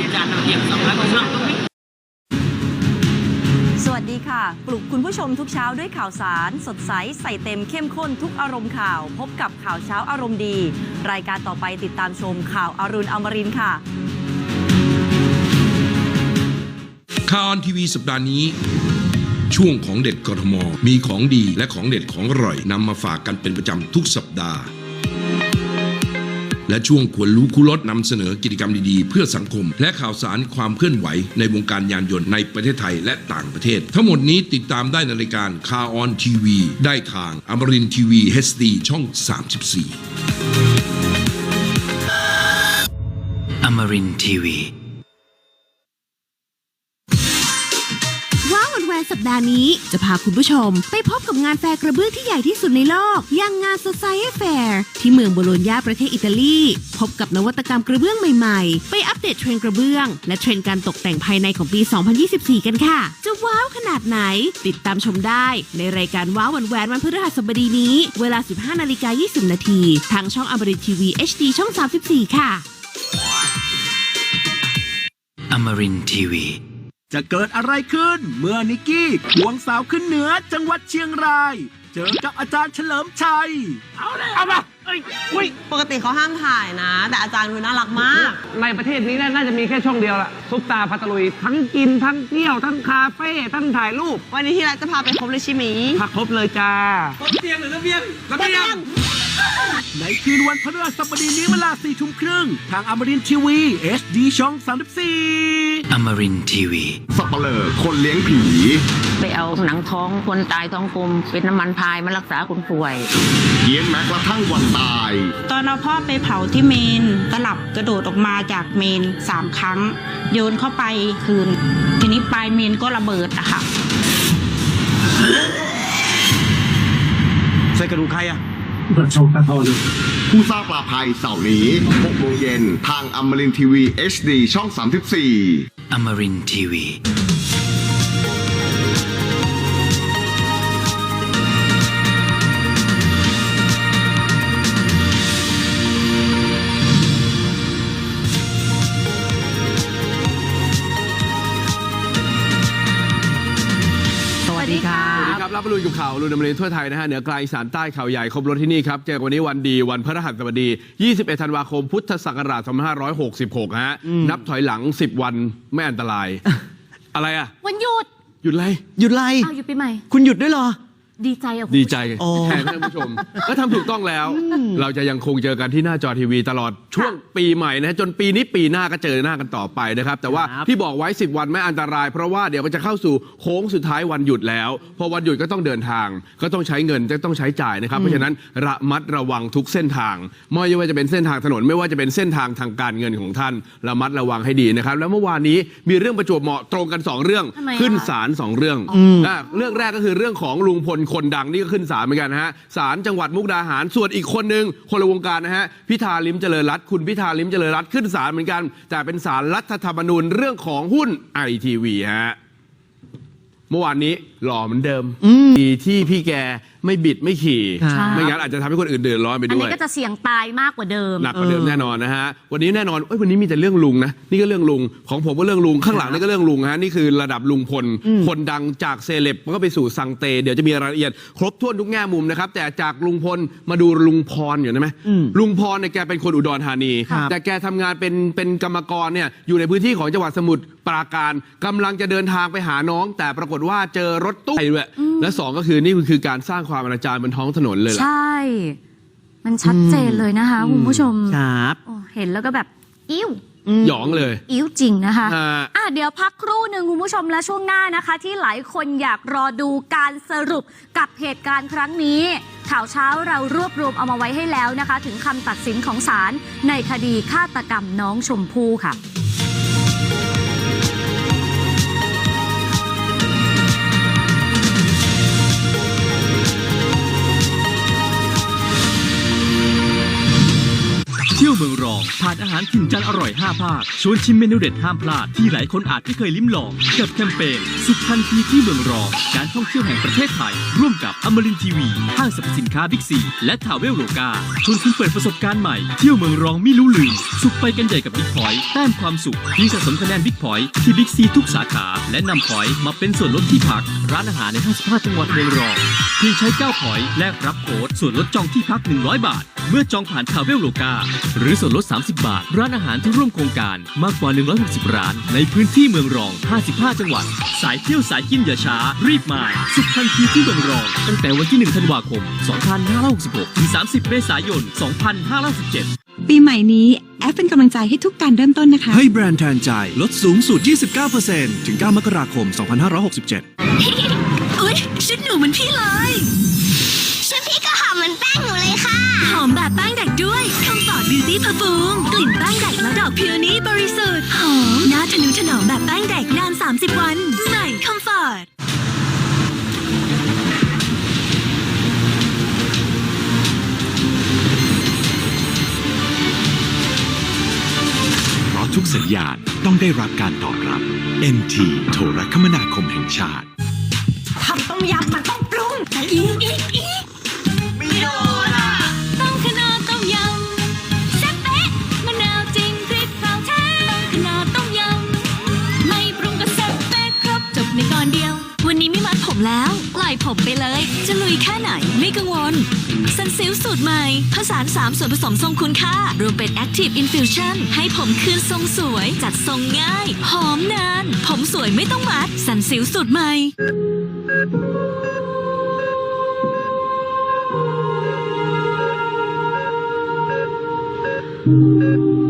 ิจการนำเทียมสองร้อยเปอร์เซ็นต์สวัสดีค่ะ ปลุกคุณผู้ชมทุกเช้าด้วยข่าวสาร สดใส ใส่เต็มเข้มข้นทุกอารมณ์ข่าว พบกับข่าวเช้าอารมณ์ดี รายการต่อไปติดตามชมข่าวอารุณอมรินค่ะ ข่าวออนทีวีสัปดาห์นี้ ช่วงของเด็ดกรทมมีของดีและของเด็ดของอร่อยนำมาฝากกันเป็นประจำทุกสัปดาห์ และช่วงควรรู้คุรถนำเสนอกิจกรรมดีๆ เพื่อสังคม และข่าวสารความเคลื่อนไหว ในวงการยานยนต์ในประเทศไทยและต่างประเทศ ทั้งหมดนี้ติดตามได้ในรายการคาออนทีวีได้ทางอมรินทีวีเดีช่อง 34 Amarin Tiwi. ว้าววั นแวนสัปดาห์นี้ จะพาคุณผู้ชม ไปพบกับงานแฟร์กระเบื้องที่ใหญ่ที่สุดในโลก อย่างงาน Society Fair ที่เมืองโบโลญญาประเทศอิตาลี พบกับนวัตกรรมกระเบื้องใหม่ๆ ไปอัปเดตเทรนกระเบื้อง และเทรนการตกแต่งภายในของปี 2024 กันค่ะ จะว้าวขนาดไหน ติดตามชมได้ ในรายการว้าววันแหวนวันพฤหัสบดีนี้ เวลา 15นาฬิกา20นาทีทางช่องอมรินทีวี HD ช่อง 34 ค่ะ Amarin Tiwi. จะเกิดอะไรขึ้น เมื่อนิกกี้ควงสาวขึ้นเหนือจังหวัดเชียงราย เจอกับอาจารย์เฉลิมชัย เอาเลยเอามาเอ้ยอุ้ยปกติเขาห้ามถ่ายนะ แต่อาจารย์คือน่ารักมาก ในประเทศนี้น่าจะมีแค่ช่องเดียวละซุปตาพัตลุย ทั้งกินทั้งเที่ยว ทั้งคาเฟ่ทั้งถ่ายรูปวันนี้ที่รักจะพาไปครบเลยใช่ไหมพักครบเลยจ้าเตียงหรือระเบียงระเบียง ในคืนวันพฤหัสบดีนี้เวลาสี่ทุ่มครึ่ง ทางอมรินทีวี HD ช่อง 34 Amarin Tiwi. สับเปลอคนเลี้ยงผี ไปเอาหนังท้องคนตายท้องกลมเป็นน้ำมันพายมารักษาคนป่วยเยียนแม้กระทั่งวันตาย ตอนเอาพ่อไปเผาที่เมนตลับกระโดดออกมาจากเมนสามครั้ง โยนเข้าไปคืน ทีนี้ปลายเมนก็ระเบิดอะค่ะใส่กระดูกใครอะ ผู้ทราบปลาภัยเสาร์นี้6โมงเย็นทางอมรินทีวี HD ช่อง 34 Amarin Tiwi. ส สวัสดีครับรับรุนกับข่าวรุนดำเนินทั่วไทยนะฮะเหนือกลางอีสานใต้ข่าวใหญ่ครบรถที่นี่ครับ เจอกันวันนี้วันดีวันพฤหัสบดี 21 ธันวาคม พุทธศักราช 2566 ฮะ นับถอยหลัง 10 วันไม่อันตราย อะไรอะ วันหยุด หยุดอะไร หยุดไล่เอาหยุดปีใหม่ คุณหยุดด้วยเหรอ ดีใจอะคุณดีใจอ๋อแทนท่านผู้ชม ก็ทำถูกต้องแล้ว เราจะยังคงเจอกันที่หน้าจอทีวีตลอดช่วงปีใหม่นะฮะจนปีนี้ปีหน้าก็เจอหน้ากันต่อไปนะครับ แต่ว่าครับที่บอกไว้ 10 วันไม่อันตราย เพราะว่าเดี๋ยวมันจะเข้าสู่โค้งสุดท้ายวันหยุดแล้ว พอวันหยุดก็ต้องเดินทาง ก็ต้องใช้เงินจะต้องใช้จ่ายนะครับ เพราะฉะนั้นระมัดระวังทุกเส้นทาง ไม่ว่าจะเป็นเส้นทางถนนไม่ว่าจะเป็นเส้นทางทางการเงินของท่าน ระมัดระวังให้ดีนะครับ แล้วเมื่อวานนี้มีเรื่องประจวบเหมาะตรงกันสองเรื่องทำไมอะขึ้นศาลสองเรื่องอะเรื่องแรกก็คือเรื่องของลุงพลคนดังนี่ก็ขึ้นศาลเหมือนกันนะฮะศาลจังหวัดมุกดาหาร ส่วนอีกคนหนึ่งคนละวงการนะฮะพิธาลิมเจริญรัตน์คุณพิธาลิมเจริญรัตน์ขึ้นศาลเหมือนกัน แต่เป็นศาลรัฐธรรมนูญเรื่องของหุ้นไอทีวีฮะเมื่อวานนี้หล่อเหมือนเดิมดีที่พี่แก ไม่บิดไม่ขี่ใช่ ไม่งั้นอาจจะทำให้คนอื่นเดือดร้อนไปอันด้วยนี้ก็จะเสี่ยงตายมากกว่าเดิม หนักกว่าเดิมแน่นอนนะฮะ วันนี้แน่นอนเอ้ยวันนี้มีแต่เรื่องลุงนะ นี่ก็เรื่องลุง ของผมก็เรื่องลุง ข้างหลังนี่ก็เรื่องลุงฮะ นี่คือระดับลุงพล คนดังจากเซเลบก็ไปสู่สังเต เดี๋ยวจะมีรายละเอียด ครบถ้วนทุกแง่มุมนะครับ แต่จากลุงพลมาดูลุงพรอยู่นะไหมลุงพรเนี่ยแกเป็นคนอุดรธานี ครับ แต่แกทำงานเป็นเป็นกรรมกรเนี่ยอยู่ในพื้นที่ของจังหวัดสมุทรปราการกำลังจะเดินทางไปหาน้อง แต่ปรากฏว่าเจอรถตู้ด้วยและสองก็คือนี่คือการสร้างความอนาจารบนท้องถนนเลยล่ะใช่ มันชัดเจนเลยนะคะ คุณผู้ชมครับโอ้เห็นแล้วก็แบบ อิ่วหยองเลย อิ่วจริงนะคะฮะ อะเดี๋ยวพักครู่หนึ่งคุณผู้ชมและช่วงหน้านะคะ ที่หลายคนอยากรอดูการสรุปกับเหตุการณ์ครั้งนี้ ข่าวเช้าเรารวบรวมเอามาไว้ให้แล้วนะคะ ถึงคำตัดสินของศาลในคดีฆาตกรรมน้องชมพู่ค่ะเที่ เมืองรองทานอาหารถิ่นจานอร่อย 5 ภาค ชวนชิมเมนูเด็ดห้ามพลาดที่หลายคนอาจไม่เคยลิ้มลอง กับแคมเปญสุขทันทีที่เมืองรอง การท่องเที่ยวแห่งประเทศไทย ร่วมกับอมรินทีวี ห้างสรรพสินค้าบิ๊กซี และทาวเวลโลกา ชวนคุณเปิดประสบการณ์ใหม่ เที่ยวเมืองรองไม่รู้ลืม สุขไปกันใหญ่กับบิ๊กพอยต์แต้มความสุขที่สะสมคะแนนบิ๊กพอยต์ที่บิ๊กซีทุกสาขา และนำพอยต์มาเป็นส่วนลดที่พัก ร้านอาหารใน55จังหวัดเมืองรองเพียงใช้9พอยต์แลกรับโค้ดส่วนลดจองที่พัก 100 บาท เมื่อจองผ่านทาวเวลโลกา หรือส่วนลด 30 บาท ร้านอาหารที่ร่วมโครงการมากกว่า 160 ร้าน ในพื้นที่เมืองรอง 55 จังหวัด สายเที่ยวสายกินอย่าช้า รีบมา สุขทันทีที่เมืองรอง ตั้งแต่วันที่ 1 ธันวาคม 2566 ถึง 30 เมษายน 2567 ปีใหม่นี้แอฟเป็นกำลังใจให้ทุกการเริ่มต้นนะคะ ให้แบรนด์แทนใจลดสูงสุด 29%ถึง 9 มกราคม 2567 อุ๊ย ชุดหนูเหมือนพี่เลย ชุดพี่ก็หอมเหมือนแป้งหนูเลยค่ะ หอมแบบแป้งเด็กด้วยคอมฟอร์ตบิวตี้เพอร์ฟูมกลิ่นแป้งเด็กและดอกพิวนี่บริสุทธิ์หอมน่าทะนุถนอมแบบแป้งเด็กนาน 30 วันใหม่คอมฟอร์ตเพราะทุกสัญญาณต้องได้รับการตอบรับ NT โทรคมนาคมแห่งชาติ ทำต้มยำมันต้องปรุงแต่อีกอีก แล้ว ปล่อยผมไปเลย จะลุยแค่ไหนไม่กังวลซันซิลสูตรใหม่ ผสาน3ส่วนผสมทรงคุณค่า รวมเป็น Active Infusion ให้ผมคืนทรงสวย จัดทรงง่าย หอมนาน ผมสวยไม่ต้องมัดซันซิลสูตรใหม่อิ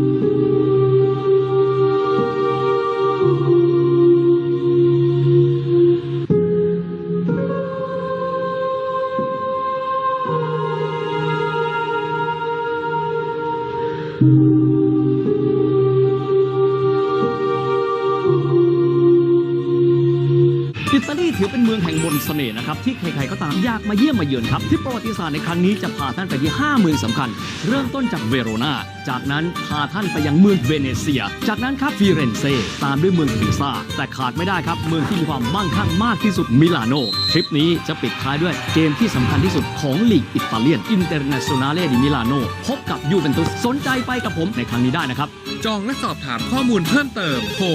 ที่ใครๆก็ตามอยากมาเยี่ยมมาเยือนครับที่ประวัติศาสตร์ในครั้งนี้จะพาท่านไปที่ 5 เมืองสำคัญ เริ่มต้นจากเวโรนาจากนั้นพาท่านไปยังเมืองเวเนเซีย จากนั้นครับฟิเรนเซตามด้วยเมืองปิซาแต่ขาดไม่ได้ครับ เมืองที่มีความมั่งคั่งมากที่สุดมิลานโนทริปนี้จะปิดท้ายด้วยเกมที่สำคัญที่สุดของลีกอิตาเลียนอินเตอร์เนชั่นแนลดิมิลานโนพบกับยูเวนตุสสนใจไปกับผมในครั้งนี้ได้นะครับ จองและสอบถามข้อมูลเพิ่มเติมโทร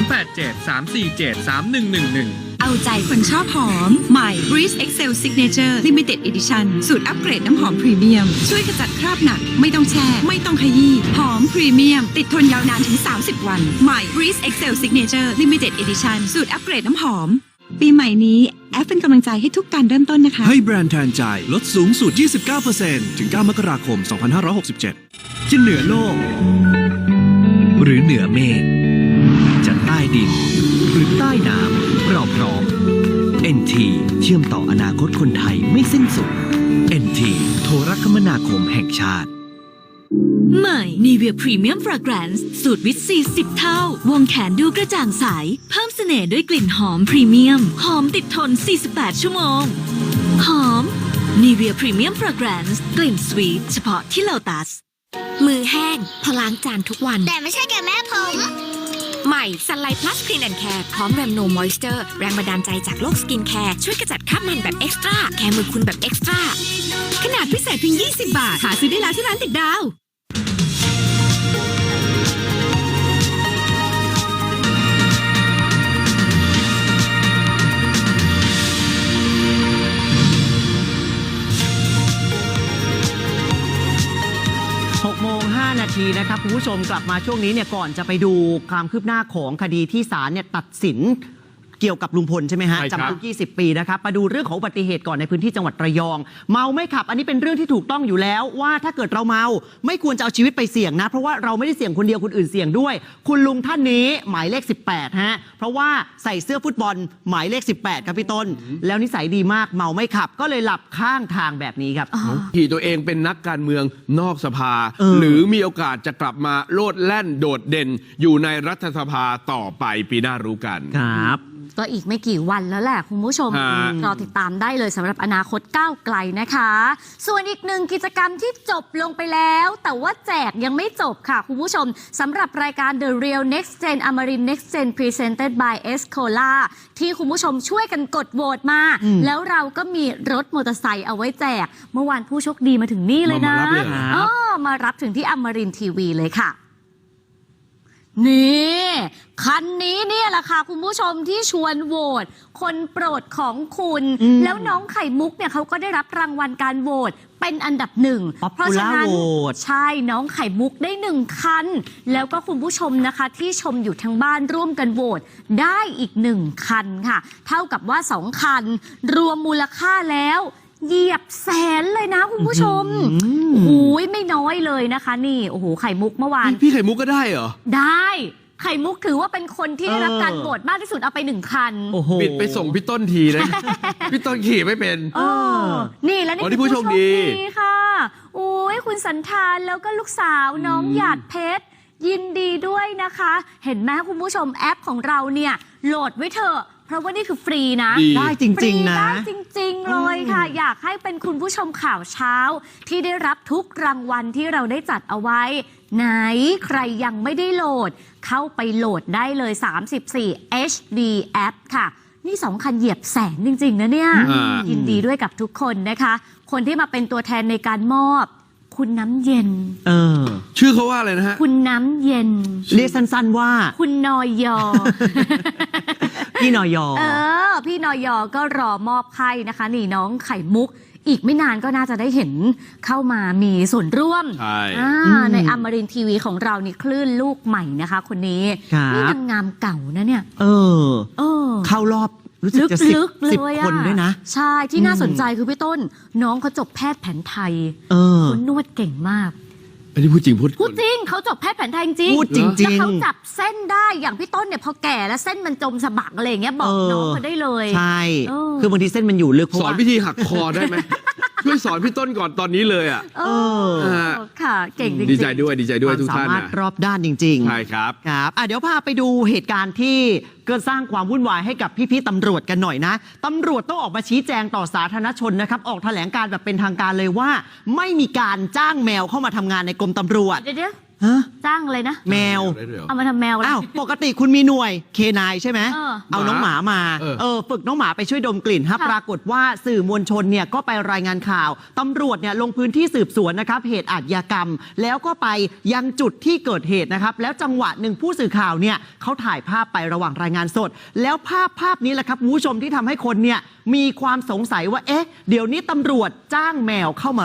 087 347 3111เอาใจคนชอบหอม ใหม่ Breeze Excel Signature Limited Edition สูตรอัปเกรดน้ำหอมพรีเมียม ช่วยขจัดคราบหนัก ไม่ต้องแช่ ไม่ต้องขยี้ หอมพรีเมียม ติดทนยาวนานถึง 30 วัน ใหม่ Breeze Excel Signature Limited Edition สูตรอัปเกรดน้ำหอม ปีใหม่นี้แอฟเป็นกำลังใจให้ทุกการเริ่มต้นนะคะ ให้แบรนด์แทนใจลดสูงสุด 29%ถึง 9 มกราคม 2567จะเหนือโลก หรือเหนือเมฆจะใต้ดิน หรือใต้น้ำเราพร้อม NT เชื่อมต่ออนาคตคนไทยไม่สิ้นสุด NT โทรคมนาคมแห่งชาติ ใหม่ Nivea Premium Fragrance สูตรวิตซี10เท่า วงแขนดูกระจ่างใส เพิ่มเสน่ห์ด้วยกลิ่นหอมพรีเมียม หอมติดทน 48 ชั่วโมง หอม Nivea Premium Fragrance กลิ่นสวีทเฉพาะที่โลตัส มือแห้งพอล้างจานทุกวัน แต่ไม่ใช่แกบแม่ผม ใหม่ Sunlight Plus Clean and Care พร้อมแรมโนมอยส์เจอร์แรงบันดาลใจจากโลกสกินแคร์ช่วยกระจัดคราบมันแบบเอ็กซ์ตร้าแคร์มือคุณแบบเอ็กซ์ตร้าขนาดพิเศษเพียง 20 บาท หาซื้อได้แล้วที่ร้านติดดาว ทีนะครับคุณผู้ชมกลับมาช่วงนี้เนี่ยก่อนจะไปดูความคืบหน้าของคดีที่ศาลเนี่ยตัดสิน เกี่ยวกับลุงพลใช่ไหมฮะใช่ครับ จำคุก20 ปีนะครับมาดูเรื่องของอุบัติเหตุก่อนในพื้นที่จังหวัดระยอง เมาไม่ขับ อันนี้เป็นเรื่องที่ถูกต้องอยู่แล้ว ว่าถ้าเกิดเราเมาไม่ควรจะเอาชีวิตไปเสี่ยงนะ เพราะว่าเราไม่ได้เสี่ยงคนเดียวคนอื่นเสี่ยงด้วย คุณลุงท่านนี้หมายเลข 18 ฮะ เพราะว่าใส่เสื้อฟุตบอลหมายเลข 18 ครับพี่ต้น แล้วนิสัยดีมากเมาไม่ขับ ก็เลยหลับข้างทางแบบนี้ครับ ที่ตัวเองเป็นนักการเมืองนอกสภา เออ หรือมีโอกาสจะกลับมาโลดแล่นโดดเด่น อยู่ในรัฐสภาต่อไปปีหน้ารู้กัน ครับ ก็อีกไม่กี่วันแล้วแหละคุณผู้ชม ฮะ รอติดตามได้เลยสำหรับอนาคตก้าวไกลนะคะ ส่วนอีกหนึ่งกิจกรรมที่จบลงไปแล้ว แต่ว่าแจกยังไม่จบค่ะ คุณผู้ชมสำหรับรายการ The Real Next Gen Amarin Next Gen Presented by Escola ที่คุณผู้ชมช่วยกันกดโหวตมาอืมแล้วเราก็มีรถมอเตอร์ไซค์เอาไว้แจก เมื่อวานผู้โชคดีมาถึงนี่เลยนะมารับเลยเหรอ เออมารับถึงที่อมรินทีวีเลยค่ะ นี่คันนี้เนี่ยแหละค่ะคุณผู้ชมที่ชวนโหวตคนโปรดของคุณ อืมแล้วน้องไข่มุกเนี่ยเขาก็ได้รับรางวัลการโหวตเป็นอันดับหนึ่ง Popular เพราะฉะนั้น Vote ใช่น้องไข่มุกได้หนึ่งคัน แล้วก็คุณผู้ชมนะคะ ที่ชมอยู่ทางบ้านร่วมกันโหวตได้อีกหนึ่งคันค่ะ เท่ากับว่าสองคัน รวมมูลค่าแล้ว เหยียบแสนเลยนะคุณผู้ชมอื้อหือโอ้โหไม่น้อยเลยนะคะ นี่โอ้โหไข่มุกเมื่อวานพี่พี่ไข่มุกก็ได้เหรอ ได้ไข่มุกถือว่าเป็นคนที่ได้รับเออการโหวตมากที่สุดเอาไปหนึ่งคันโอ้โหบิดไปส่งพี่ต้นทีนะ พี่ต้นขี่ไม่เป็นเออนี่แล้วนี่อ๋อนี่คือผู้โชคดีค่ะโอ้ยคุณสันธานแล้วก็ลูกสาวน้องหยาดเพชร ยินดีด้วยนะคะ เห็นไหมคุณผู้ชมแอปของเราเนี่ย โหลดไว้เถอะ เพราะว่านี่คือฟรีนะ ดี ได้จริง ๆ นะได้จริง ๆ เลยค่ะ อยากให้เป็นคุณผู้ชมข่าวเช้า ที่ได้รับทุกรางวัลที่เราได้จัดเอาไว้ ไหนใครยังไม่ได้โหลด เข้าไปโหลดได้เลย 34 HD App ค่ะ นี่สองคันเหยียบแสนจริง ๆ นะเนี่ยอ่ายินดีด้วยกับทุกคนนะคะ คนที่มาเป็นตัวแทนในการมอบ คุณน้ำเย็น เออ ชื่อเขาว่าอะไรนะฮะ คุณน้ำเย็น เรียกสั้น ๆ ว่า คุณนอยอ พี่นอยอ เออ พี่นอยอก็รอมอบให้นะคะ นี่น้องไข่มุก อีกไม่นานก็น่าจะได้เห็นเข้ามามีส่วนร่วมใช่ อ่าอืมในอมรินทร์ทีวีของเรานี่คลื่นลูกใหม่นะคะ คนนี้ครับ นี่นางงามเก่านะเนี่ย เออ เออ เข้ารอบรู้สึกจะสิบลึกๆเลสิบยคนด้วยนะ ใช่ที่น่าอืมสนใจคือพี่ต้น น้องเขาจบแพทย์แผนไทยเออ เขานวดเก่งมาก อันนี้พูดจริงพูดพูดจริงเขาจบแพทย์แผนไทยจริงพูดจริงๆแล้วเขาจับเส้นได้อย่างพี่ต้นเนี่ยพอแก่แล้วเส้นมันจมสะบักอะไรอย่างเงี้ยบอกเออ น้องเขาได้เลย ใช่ เออ คือบางทีเส้นมันอยู่ลึกเพราะสอนว่า วิธีหักคอได้ไหม ช่วยสอนพี่ต้นก่อนตอนนี้เลยอะ เอเอออ ค่ะ เก่งจริงๆดีใจด้วยดีใจด้วยความทุกสาท่านมารถนะรอบด้านจริงๆ ใช่ครับ ครับอะเดี๋ยวพาไปดูเหตุการณ์ที่เกิดสร้างความวุ่นวายให้กับพี่ ๆตำรวจกันหน่อยนะตำรวจต้องออกมาชี้แจงต่อสาธารณชนนะครับ ออกแถลงการแบบเป็นทางการเลยว่า ไม่มีการจ้างแมวเข้ามาทำงานในกรมตำรวจ เดี๋ยวเดี๋ยว ฮะจ้างเลยนะ แมว ได้ด้วยเหรอ เอามาทำแมวแล้ว อ้าว ปกติคุณมีหน่วยเคนายใช่ไหมเออเอาน้องหมามาเออเออ ฝึกน้องหมาไปช่วยดมกลิ่นฮะค่ะปรากฏว่าสื่อมวลชนเนี่ยก็ไปรายงานข่าวตำรวจเนี่ยลงพื้นที่สืบสวนนะครับเหตุอาชญากรรม แล้วก็ไปยังจุดที่เกิดเหตุนะครับ แล้วจังหวะหนึ่งผู้สื่อข่าวเนี่ยเขาถ่ายภาพไประหว่างรายงานสด แล้วภาพภาพนี้แหละครับคุณผู้ชมที่ทำให้คนเนี่ยมีความสงสัยว่าเอ๊ะ เดี๋ยวนี้ตำรวจจ้างแมวเข้ามา